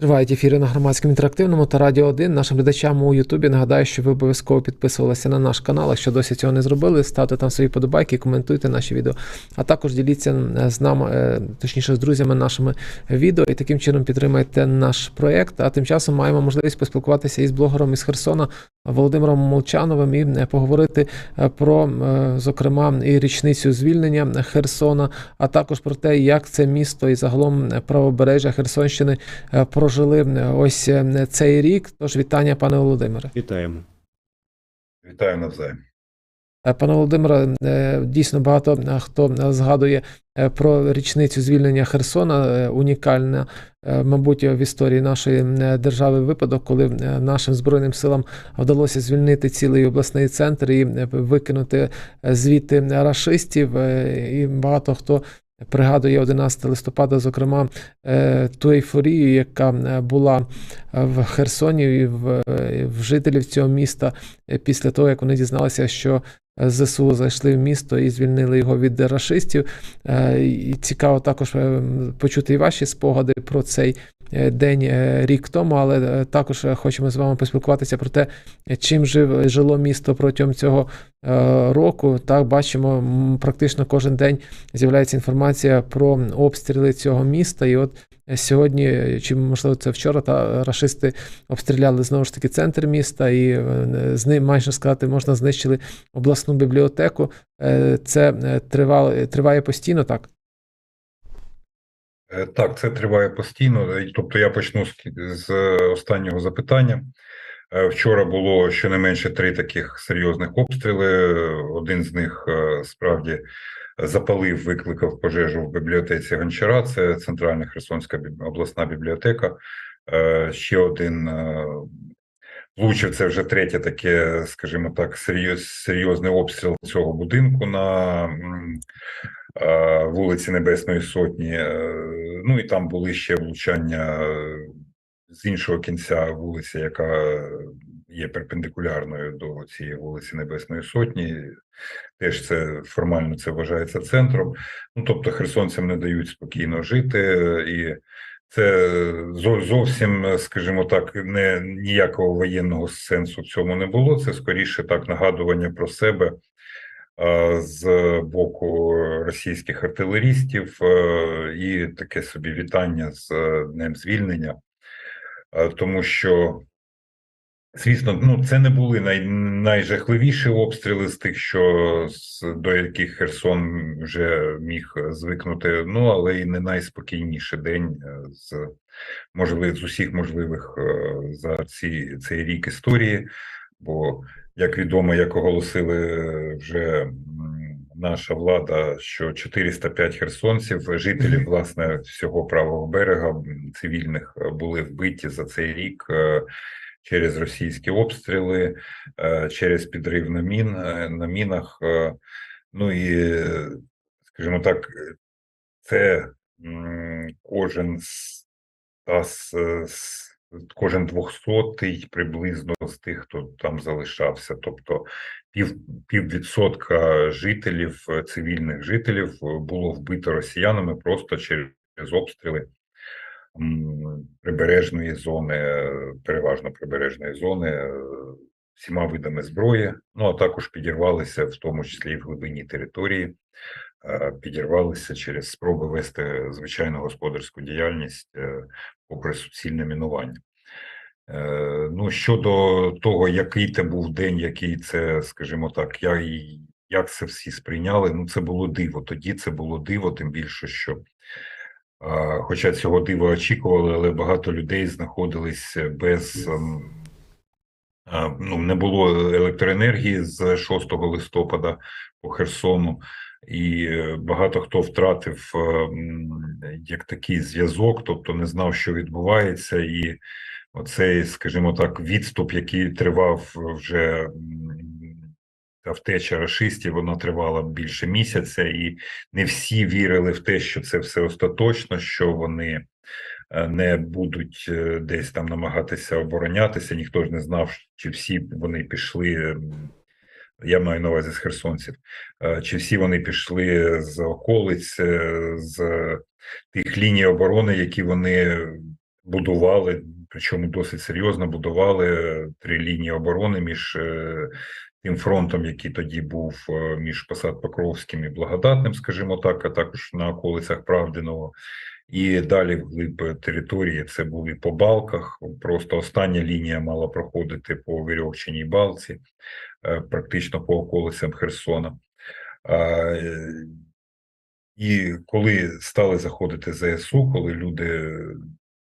Тривають ефіри на громадському інтерактивному та радіо 1. Нашим глядачам у Ютубі нагадаю, що ви обов'язково підписувалися на наш канал. Якщо досі цього не зробили, ставте там свої подобайки, коментуйте наші відео. А також діліться е, з нами, е, точніше з друзями нашими відео, і таким чином підтримайте наш проєкт. А тим часом маємо можливість поспілкуватися із блогером із Херсона Володимиром Молчановим і е, поговорити про, зокрема, і річницю звільнення Херсона, а також про те, як це місто і загалом правобережжя Херсонщини е, прожили е, ось е, цей рік. Тож вітання, пане Володимире. Вітаємо. Вітаю навзаєм. Е, Пане Володимире, дійсно багато хто згадує про річницю звільнення Херсона. Унікальна, мабуть, в історії нашої держави випадок, коли нашим збройним силам вдалося звільнити цілий обласний центр і викинути звідти рашистів. І багато хто. Пригадує 11 листопада, зокрема, е, ту ейфорію, яка е, була в Херсоні і в, е, в жителів цього міста е, після того, як вони дізналися, що е, ЗСУ зайшли в місто і звільнили його від рашистів. Е, І цікаво також е, почути і ваші спогади про цей е, день е, рік тому, але е, також е, хочемо з вами поспілкуватися про те, е, чим жив жило місто протягом цього е, року. Так бачимо, практично кожен день з'являється інформація про обстріли цього міста. І от е, сьогодні, е, чи можливо це вчора, та рашисти обстріляли знову ж таки центр міста, і е, з ним майже сказати, можна знищили обласну бібліотеку. Е, Це е, тривало, триває постійно, так? Е, Так, це триває постійно. Е, Тобто я почну з, останнього запитання. Е, Вчора було щонайменше три таких серйозних обстріли. Один з них справді запалив, викликав пожежу в бібліотеці Гончара. Це центральна Херсонська обласна бібліотека. Ще один влучив. Це вже третє таке, скажімо так, серйоз, серйозний обстріл цього будинку на вулиці Небесної Сотні. Е, Ну і там були ще влучання е, з іншого кінця вулиці, яка є перпендикулярною до цієї вулиці Небесної Сотні. Теж це формально це вважається центром. Ну тобто херсонцям не дають спокійно жити, і це зовсім, скажімо так, не ніякого воєнного сенсу в цьому не було. Це скоріше так нагадування про себе е, з боку російських артилерістів е, і таке собі вітання з е, днем звільнення, Е, тому що. Звісно, ну це не були най, найжахливіші обстріли з тих, що до яких Херсон вже міг звикнути. Ну але і не найспокійніший день е, з можливих з усіх можливих е, за ці цей рік історії. Бо як відомо, як оголосили вже наша влада, що 405 херсонців, жителів власне всього правого берега цивільних е, були вбиті за цей рік. е, через російські обстріли, е, через підрив на мін на мінах. Ну і, скажімо так, це кожен з з, з- кожен двохсотий приблизно з тих, хто там залишався, тобто пів піввідсотка жителів, е, цивільних жителів е, було вбито росіянами просто через обстріли прибережної зони, е, переважно прибережної зони, всіма видами зброї. Ну а також підірвалися, в тому числі і в глибині території, підірвалися через спроби вести звичайну господарську діяльність е, попри суцільне мінування. Е, Ну, щодо того, який це був день, який це, скажімо так, я і як це всі сприйняли, ну це було диво. Тоді це було диво, тим більше, що Хоча цього дива очікували, але багато людей знаходились без ем, ну, не було електроенергії з 6 листопада по Херсону, і е, багато хто втратив ем, як такий зв'язок, тобто не знав, що відбувається, і оцей, скажімо так, відступ, який тривав вже втеча рашистів, вона тривала більше місяця, і не всі вірили в те, що це все остаточно, що вони е, не будуть е, десь там намагатися оборонятися. Ніхто ж не знав, чи всі вони пішли. Я маю на увазі з херсонців, е, чи всі вони пішли з околиць, е, з тих ліній оборони, які вони будували, причому досить серйозно будували три лінії оборони між е, тим фронтом, який тоді був між Посад Покровським і Благодатним, скажімо так, а також на околицях Правдиного. І далі вглиб території це були по балках. Просто остання лінія мала проходити по Вирьовчиній балці, е, практично по околицям Херсона. Е, І коли стали заходити ЗСУ, коли люди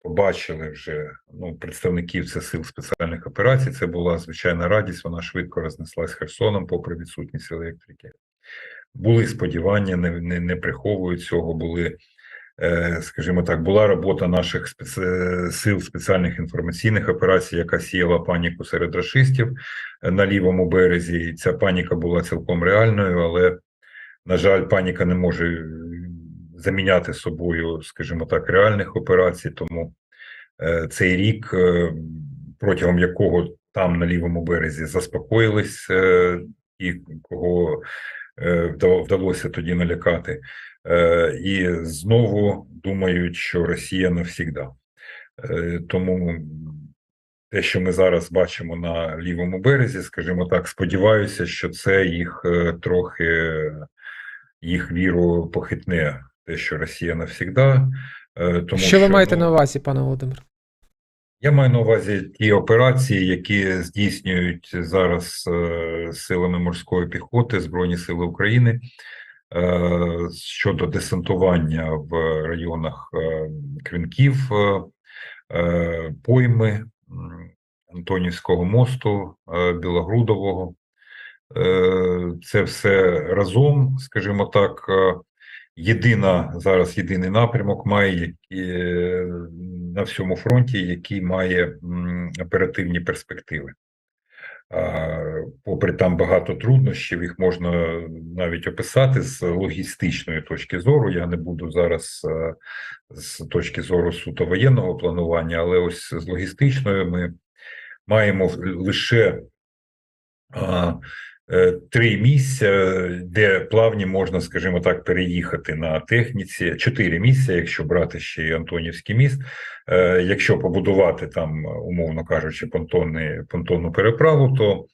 побачили вже ну, представників це сил спеціальних операцій, це була звичайна радість. Вона швидко рознеслась Херсоном, попри відсутність електрики. Були сподівання, не, не, не приховують цього. Були, е, скажімо так, була робота наших спеці... сил спеціальних інформаційних операцій, яка сіяла паніку серед рашистів е, на лівому березі. І ця паніка була цілком реальною, але на жаль, паніка не може е, заміняти собою, скажімо так, реальних операцій. Тому е, цей рік, е, протягом якого там на лівому березі заспокоїлись, е, і кого е, вдалося тоді налякати, е, і знову думають, що Росія навсігда. Е, Тому те, що ми зараз бачимо на лівому березі, скажімо так, сподіваюся, що це їх е, трохи їх віру похитне, те, що Росія навсігда. е, Тому що ви маєте ну, на увазі, пане Володимир? я маю на увазі ті операції, які здійснюють зараз е, силами морської піхоти Збройні Сили України е, щодо десантування в районах е, Кринків, е, е, Пойми, Антонівського мосту, е, Білогрудового. Е, Це все разом, скажімо так. е, Єдина зараз єдиний напрямок має е, на всьому фронті, який має оперативні перспективи. Попри там багато труднощів, їх можна навіть описати з логістичної точки зору. Я не буду зараз е, з точки зору суто воєнного планування, але ось з логістичної ми маємо лише три місця, де плавні можна, скажімо так, переїхати на техніці. Чотири місця, якщо брати ще й Антонівський міст. Е, Якщо побудувати там, умовно кажучи, понтонний, понтонну переправу, то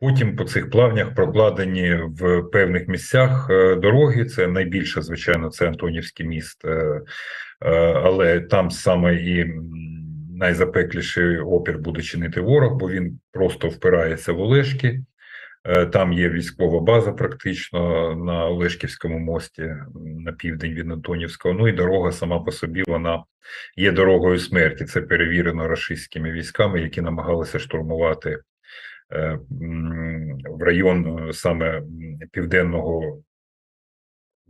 потім по цих плавнях прокладені в певних місцях е, дороги. Це найбільше, звичайно, це Антонівський міст, е, е, але там саме і найзапекліший опір буде чинити ворог, бо він просто впирається в Олешки. Е, Там є військова база, практично на Олешківському мості на південь від Антонівського. Ну і дорога сама по собі вона є дорогою смерті. Це перевірено рашистськими військами, які намагалися штурмувати е, в район е, саме південного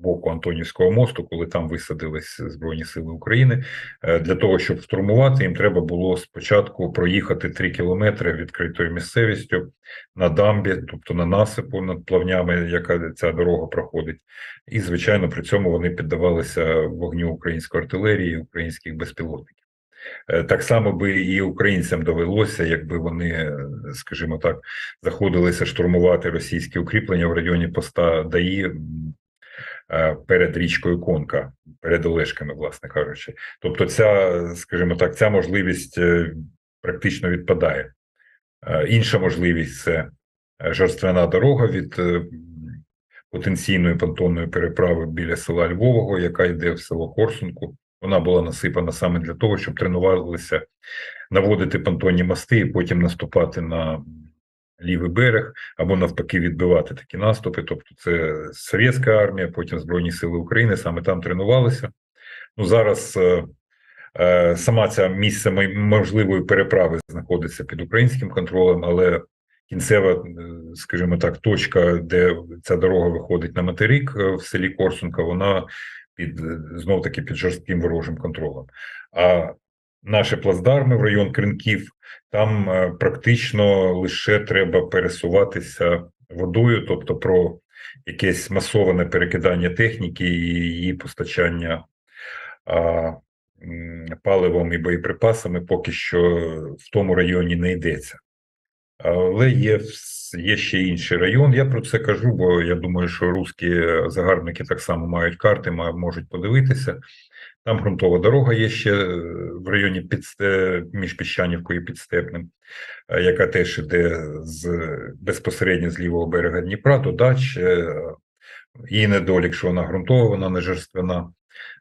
боку Антонівського мосту, коли там висадились Збройні Сили України. Е, Для того, щоб штурмувати, їм треба було спочатку проїхати 3 кілометри відкритою місцевістю на дамбі, тобто на насипу над плавнями, яка ця дорога проходить. І, звичайно, при цьому вони піддавалися вогню української артилерії, українських безпілотників. Е, Так само би і українцям довелося, якби вони, е, скажімо так, заходилися штурмувати російські укріплення в районі поста е, перед річкою Конка, перед Олешками, власне кажучи. Тобто, ця, скажімо так, ця можливість е, практично відпадає. Е, Інша можливість це е, дорога від е, потенційної понтонної переправи біля села Львового, яка йде в село Корсунку. Вона була насипана саме для того, щоб тренувалися наводити понтонні мости і потім наступати на лівий берег, або навпаки відбивати такі наступи. Тобто, це совєтська армія, потім Збройні Сили України саме там тренувалися. Ну зараз е, е, сама ця місце можливої переправи знаходиться під українським контролем, але кінцева, е, скажімо так, точка, де ця дорога виходить на материк е, в селі Корсунка, вона під знов таки під жорстким ворожим контролем. А наші плацдарми в район Кринків там е, практично лише треба пересуватися водою, тобто про якесь масоване перекидання техніки і її постачання а, паливом і боєприпасами поки що в тому районі не йдеться. Але є є ще інший район. Я про це кажу, бо я думаю, що русські загарбники так само мають карти, можуть подивитися. Там ґрунтова дорога є ще е, в районі Підсте... між Піщанівкою і Підстепним, е, яка теж іде з безпосередньо з лівого берега Дніпра до дач. Е, Її недолік, що вона ґрунтова, вона не жерствина.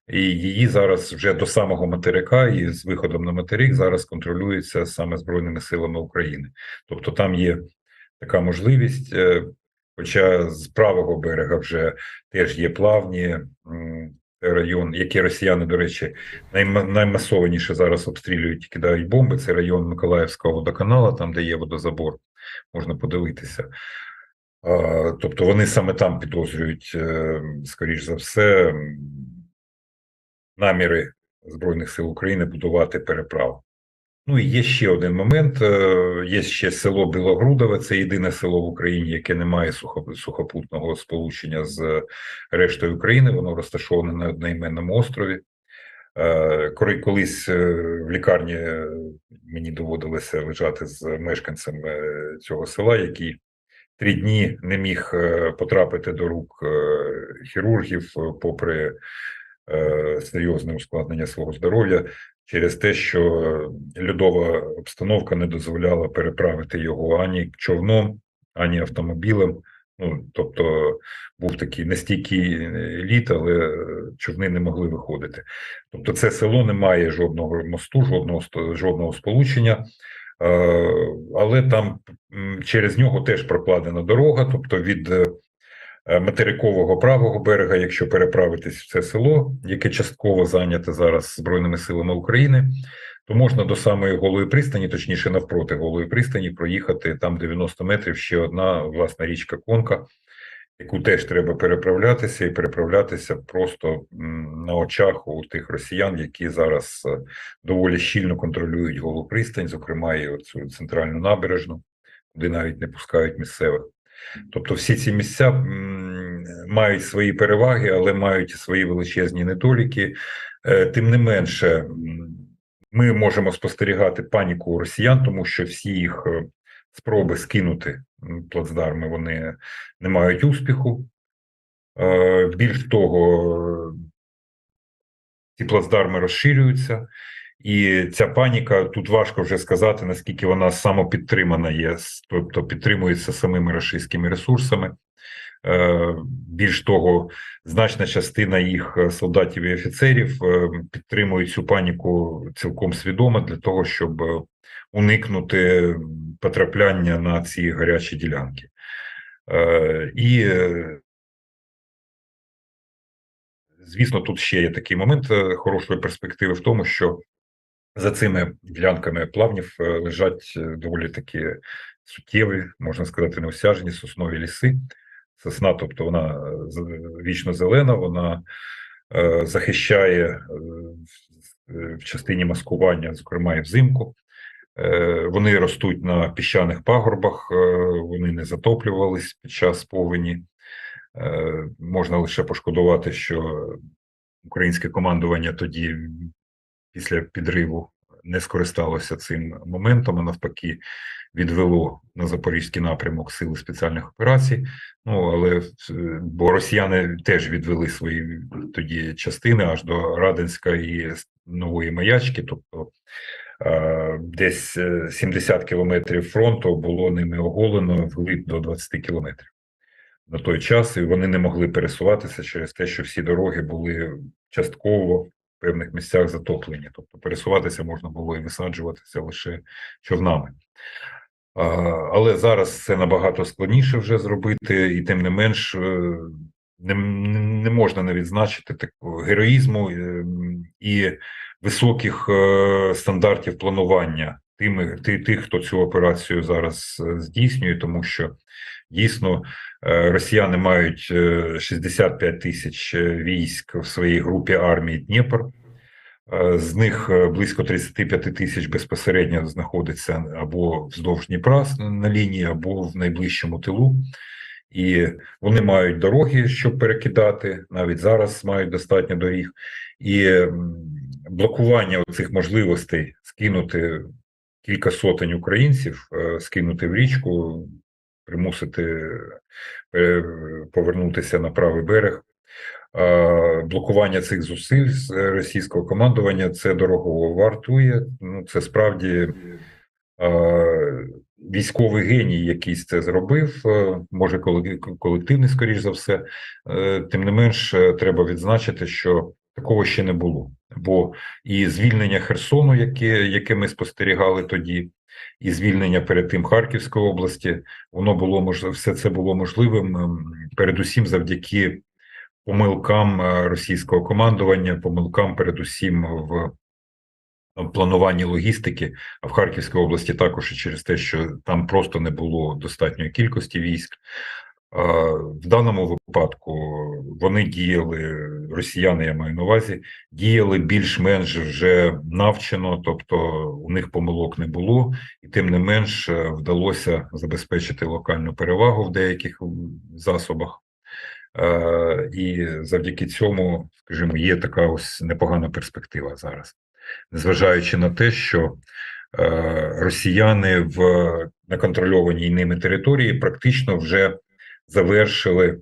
І її зараз вже до самого материка і з виходом на материк зараз контролюється саме Збройними силами України. Тобто там є така можливість, хоча з правого берега вже теж є плавні район, який росіяни, до речі, найма- наймасованіше зараз обстрілюють і кидають бомби. Це район Миколаївського водоканала, там де є водозабор, можна подивитися. Тобто вони саме там підозрюють, е, скоріш за все, наміри Збройних сил України будувати переправу. Ну і є ще один момент: е, є ще село Білогрудове, це єдине село в Україні, яке не має сухопутного сполучення з рештою України. Воно розташоване на одноіменному острові. Е, Колись е, в лікарні мені доводилося лежати з мешканцем е, цього села, який три дні не міг потрапити до рук хірургів, попри серйозне ускладнення свого здоров'я, через те, що льодова обстановка не дозволяла переправити його ані човном, ані автомобілем. Ну, тобто був такий нестійкий е, лід, але човни не могли виходити. Тобто, це село не має жодного мосту, жодного жодного сполучення. Е, Але там через нього теж прокладена дорога, тобто від е, материкового правого берега, якщо переправитись в це село, яке частково зайняте зараз Збройними силами України, то можна до самої голої пристані, точніше навпроти голої пристані, проїхати там 90 метрів ще одна власна річка Конка, яку теж треба переправлятися і переправлятися просто на очах у тих росіян, які зараз е, доволі щільно контролюють голу пристань, зокрема і оцю центральну набережну, куди навіть не пускають місцевих. Тобто всі ці місця мають свої переваги, але мають свої величезні недоліки. Е, Тим не менше, ми можемо спостерігати паніку росіян, тому що всі їх е, спроби скинути плацдарми вони не мають успіху. Е, Більш того, ці плацдарми розширюються, і ця паніка тут важко вже сказати, наскільки вона самопідтримана є, тобто підтримується самими російськими ресурсами. Е, Більш того, значна частина їх е, солдатів і офіцерів е, підтримують цю паніку цілком свідомо для того, щоб уникнути потрапляння на ці гарячі ділянки. І Звісно, тут ще є такий момент хорошої перспективи в тому, що за цими ділянками плавнів е, лежать е, доволі такі суттєві, можна сказати, неосяжні соснові ліси. Сосна, тобто вона е, вічно зелена, вона захищає в- частині маскування, зокрема і взимку. Вони ростуть на піщаних пагорбах, вони не затоплювались під час повені. Можна лише пошкодувати, що українське командування тоді, після підриву, не скористалося цим моментом, а навпаки, відвело на запорізький напрямок сили спеціальних операцій. Ну але е, бо росіяни теж відвели свої тоді частини аж до Радинська і Нової Маячки, тобто. е, Десь е, 70 кілометрів фронту було ними оголено вглиб до 20 кілометрів на той час, і вони не могли пересуватися через те, що всі дороги були частково певних місцях затоплені. Тобто пересуватися можна було і висаджуватися лише човнами. Але зараз це набагато складніше вже зробити, і тим не менш е, не, не можна не відзначити такого героїзму е, і високих е, стандартів планування тими, ти- тих, хто цю операцію зараз е, здійснює, тому що дійсно е, росіяни мають е, 65 тисяч е, військ в своїй групі армії Дніпр. З них близько 35 тисяч безпосередньо знаходиться або вздовж Дніпра на лінії, або в найближчому тилу. І вони мають дороги, щоб перекидати. Навіть зараз мають достатньо доріг. І блокування цих можливостей скинути кілька сотень українців, е, скинути в річку примусити е, повернутися на правий берег. Блокування цих зусиль з російського командування це дорого вартує. Ну, це справді військовий геній якийсь це зробив, е, може колективний, скоріш за все. Тим не менш, треба відзначити, що такого ще не було. Бо і звільнення Херсону, яке, яке ми спостерігали тоді, і звільнення перед тим Харківської області, воно було можливо, все це було можливим ем, передусім завдяки помилкам е, російського командування, помилкам передусім в плануванні логістики, а в Харківській області також і через те, що там просто не було достатньої кількості військ. В даному випадку вони діяли, росіяни, я маю на увазі, діяли більш-менш вже навчено, тобто у них помилок не було, і тим не менш е, вдалося забезпечити локальну перевагу в деяких засобах. Е, І завдяки цьому, скажімо, є така ось непогана перспектива зараз незважаючи на те, що е, росіяни в неконтрольованій ними території практично вже завершили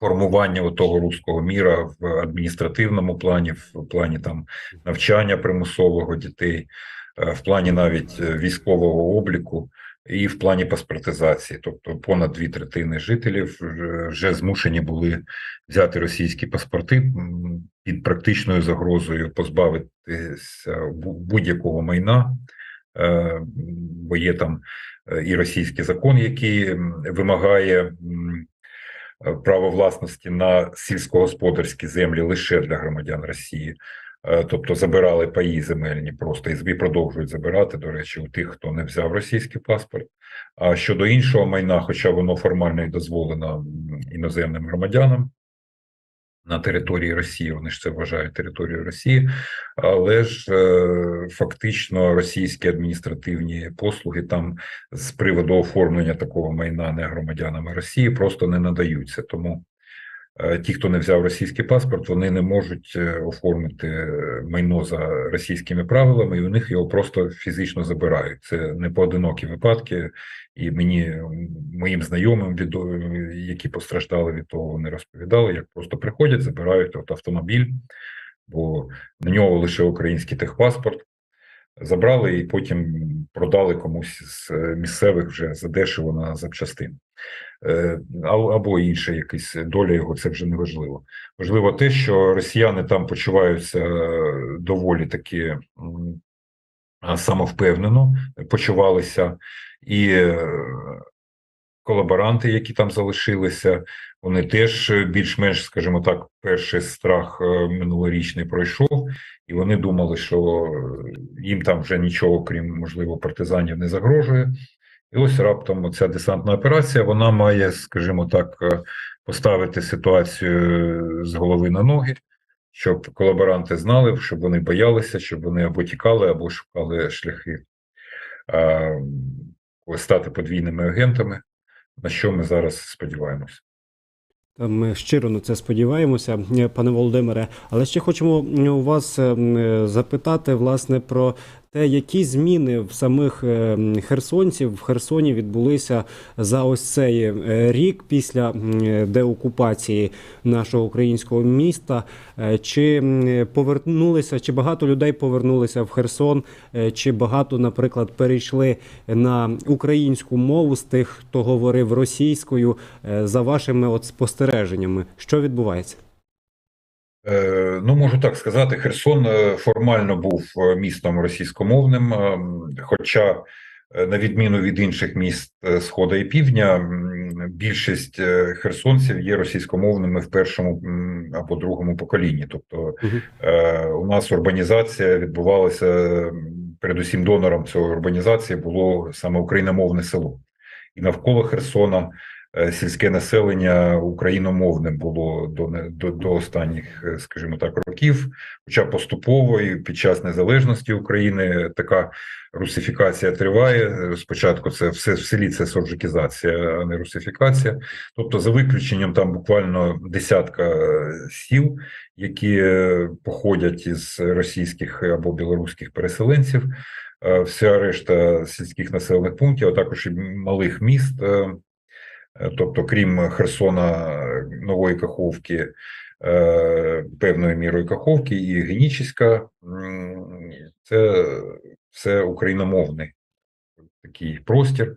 формування того руського міра в адміністративному плані, в плані там навчання примусового дітей, е, в плані навіть е, військового обліку. І в плані паспортизації, тобто понад дві третини жителів вже- змушені були взяти російські паспорти під практичною загрозою позбавитися бу- будь-якого майна, е, бо є там і російський закон, який вимагає право власності на сільськогосподарські землі лише для громадян Росії. Е, Тобто забирали паї земельні просто і продовжують забирати, до речі, у тих, хто не взяв російський паспорт. А щодо іншого майна, хоча воно формально і дозволено іноземним громадянам на території Росії, вони ж це вважають територією Росії, але ж е, фактично російські адміністративні послуги там з приводу оформлення такого майна не громадянами Росії просто не надаються. Тому ті, хто не взяв російський паспорт, вони не можуть е, оформити е, майно за російськими правилами, і у них його просто фізично забирають. Це не поодинокі випадки, і мені моїм знайомим, від, які постраждали від того, вони розповідали, як просто приходять, забирають от автомобіль, бо на нього лише український техпаспорт. Забрали і потім продали комусь з е, місцевих вже задешево на запчастини. Е, або інша якась доля його, це вже не важливо. Важливо те, що росіяни там почуваються е, доволі таки самовпевнено почувалися, і е, колаборанти, які там залишилися, вони теж більш-менш, скажімо так, перший страх минулорічний пройшов, і вони думали, що їм там вже нічого, крім можливо, партизанів, не загрожує. І ось раптом ця десантна операція вона має, скажімо так, е, поставити ситуацію з голови на ноги, щоб колаборанти знали, щоб вони боялися, щоб вони або тікали, або шукали шляхи е, ось стати подвійними агентами, на що ми зараз сподіваємося. Ми щиро на це сподіваємося, е, пане Володимире. Але ще хочемо у вас е, м, е, запитати власне про те, які зміни в самих е, херсонців в Херсоні відбулися за ось цей е, рік після деокупації нашого українського міста. Е, Чи повернулися, чи багато людей повернулися в Херсон, чи багато, наприклад, перейшли на українську мову з тих, хто говорив російською, за вашими от спостереженнями, що відбувається? Е, Ну, можу так сказати, Херсон е, формально був е, містом російськомовним, хоча, на відміну від інших міст Схода і Півдня, більшість херсонців є російськомовними в першому або другому поколінні. Тобто е, у нас урбанізація відбувалася, передусім донором цієї урбанізації було саме україномовне село. І навколо Херсона сільське населення україномовним було до, до, до останніх, е, скажімо так, років. Хоча поступово і під час незалежності України така русифікація триває. Е, Спочатку це все в селі це суржикізація, а не русифікація. Тобто, за виключенням там буквально десятка е, сіл, які е, походять із російських або білоруських переселенців. е, вся решта сільських населених пунктів, а також і малих міст, е, е, тобто крім Херсона, е, Нової Каховки, е, певною мірою Каховки і Генічеська, м, це все україномовний такий простір.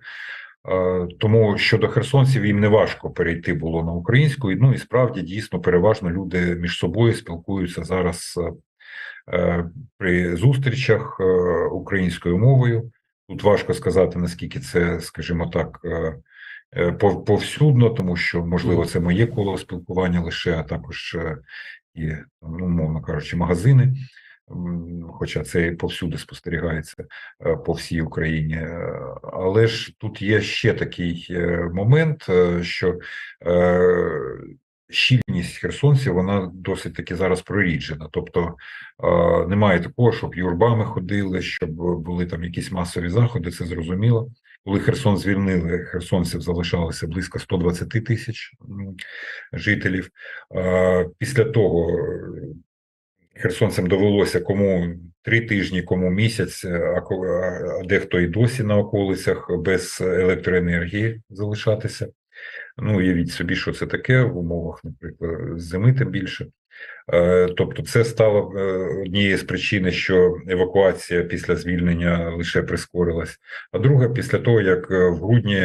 Е, Тому щодо херсонців їм не важко перейти було на українську. Ну і справді дійсно переважно люди між собою спілкуються зараз е, е, при зустрічах е, українською мовою. Тут важко сказати, наскільки це, скажімо так, е, е, повсюдно, тому що можливо це моє коло спілкування лише, а також е, і, ну, мовно кажучи, магазини. Хоча це і повсюди спостерігається е, по всій Україні. Е, Але ж тут є ще такий е, момент, е, що е, щільність херсонців вона досить таки зараз проріджена. Тобто е, немає такого, щоб юрбами ходили, щоб були там якісь масові заходи. Це зрозуміло. Коли Херсон звільнили, херсонців залишалося близько 120 тисяч жителів. Е, Після того е, херсонцям довелося кому три тижні, кому місяць, а а дехто і досі на околицях без електроенергії залишатися. Ну, уявіть собі, що це таке в умовах, наприклад, зими тим більше. Е, Тобто, це стало е, однією з причин, що евакуація після звільнення лише прискорилась. А друга, після того, як е, в грудні,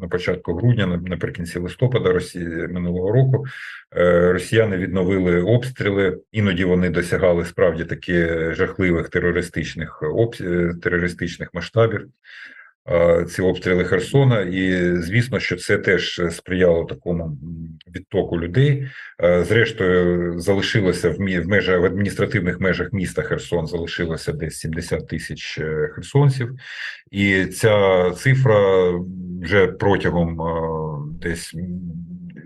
на початку грудня, наприкінці листопада Росії минулого року, росіяни відновили обстріли. Іноді вони досягали справді таки жахливих терористичних обс- терористичних масштабів. Е, Ці обстріли Херсона, і звісно, що це теж сприяло такому відтоку людей. Е, Зрештою, залишилося в в межах в адміністративних межах міста Херсон залишилося десь 70 тисяч е, херсонців, і ця цифра вже протягом десь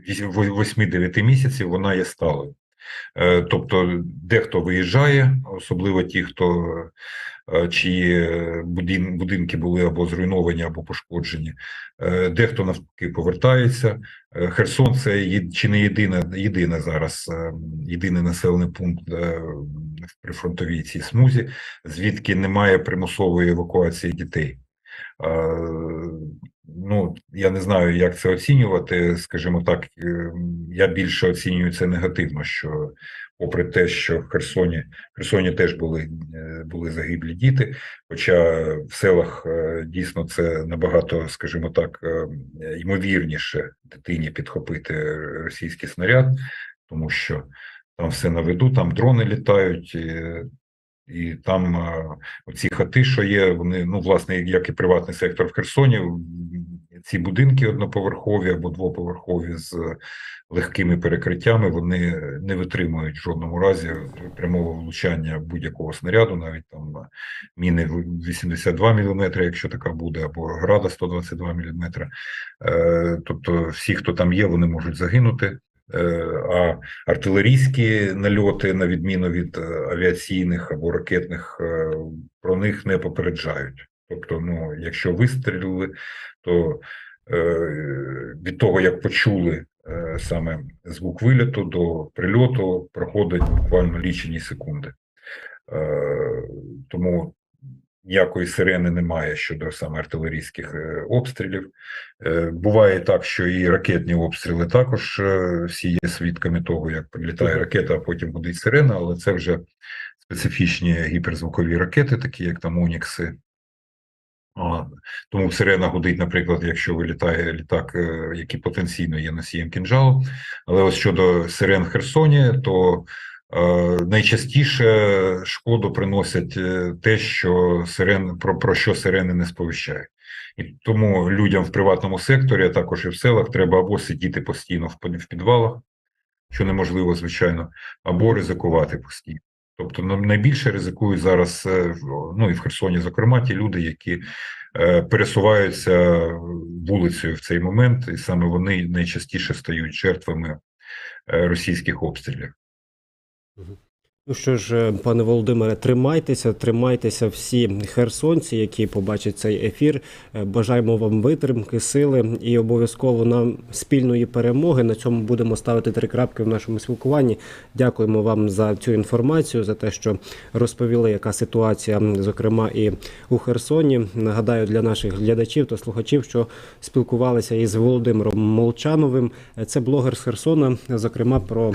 8-9 місяців вона є сталою. Тобто, дехто виїжджає, особливо ті, хто чиї будин- будинки були або зруйновані, або пошкоджені. Е, Дехто навпаки повертається. Е, Херсон це чи не єдина, єдина зараз, е, єдиний населений пункт е, в прифронтовій цій смузі, звідки немає примусової евакуації дітей. Е, Ну, я не знаю, як це оцінювати. Скажімо так, е, я більше оцінюю це негативно, що попри те, що в Херсоні, в Херсоні теж були, е, були загиблі діти, хоча в селах е, дійсно це набагато, скажімо так, е, ймовірніше дитині підхопити російський снаряд, тому що там все на виду, там дрони літають. І, там е, ці хати, що є, вони, ну, власне, як і приватний сектор в Херсоні, ці будинки одноповерхові або двоповерхові з легкими перекриттями, вони не витримують в жодному разі прямого влучання будь-якого снаряду, навіть там міни в 82 мм, якщо така буде, або града 122 мм. Тобто всі, хто там є, вони можуть загинути. Е, А артилерійські нальоти, на відміну від е, авіаційних або ракетних, е, про них не попереджають. Тобто, ну, якщо вистрілили, то е, від того, як почули е, саме звук виліту до прильоту, проходить буквально лічені секунди. Е, Тому ніякої сирени немає щодо саме артилерійських обстрілів. Буває так, що і ракетні обстріли також всі є свідками того, як прилітає ракета, а потім гудить сирена, але це вже специфічні гіперзвукові ракети, такі як там Онікси. А, Тому сирена гудить, наприклад, якщо вилітає літак, е, який потенційно є носієм кінжалу. Але ось щодо сирен в Херсоні, то е, найчастіше шкоду приносять е, те, що сирен про, про що сирени не сповіщають. І тому людям в приватному секторі, а також і в селах, треба або сидіти постійно в підвалах, що неможливо, звичайно, або ризикувати постійно. Тобто ну, найбільше ризикують зараз, е, ну і в Херсоні, зокрема, ті люди, які е, пересуваються вулицею в цей момент, і саме вони найчастіше стають жертвами е, російських обстрілів. Ну що ж, е, пане Володимире, тримайтеся, тримайтеся всі херсонці, які побачать цей ефір. Е, Бажаємо вам витримки, сили і обов'язково нам спільної перемоги. На цьому будемо ставити три крапки в нашому спілкуванні. Дякуємо вам за цю інформацію, за те, що розповіли, яка ситуація, зокрема, і у Херсоні. Нагадаю для наших глядачів та слухачів, що спілкувалися із Володимиром Молчановим. Е, Це блогер з Херсона, зокрема про.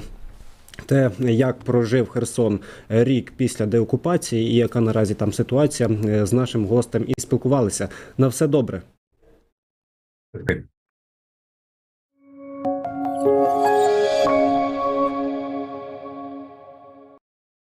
Те, як прожив Херсон рік після деокупації, і яка наразі там ситуація е, з нашим гостем і спілкувалися. На все добре.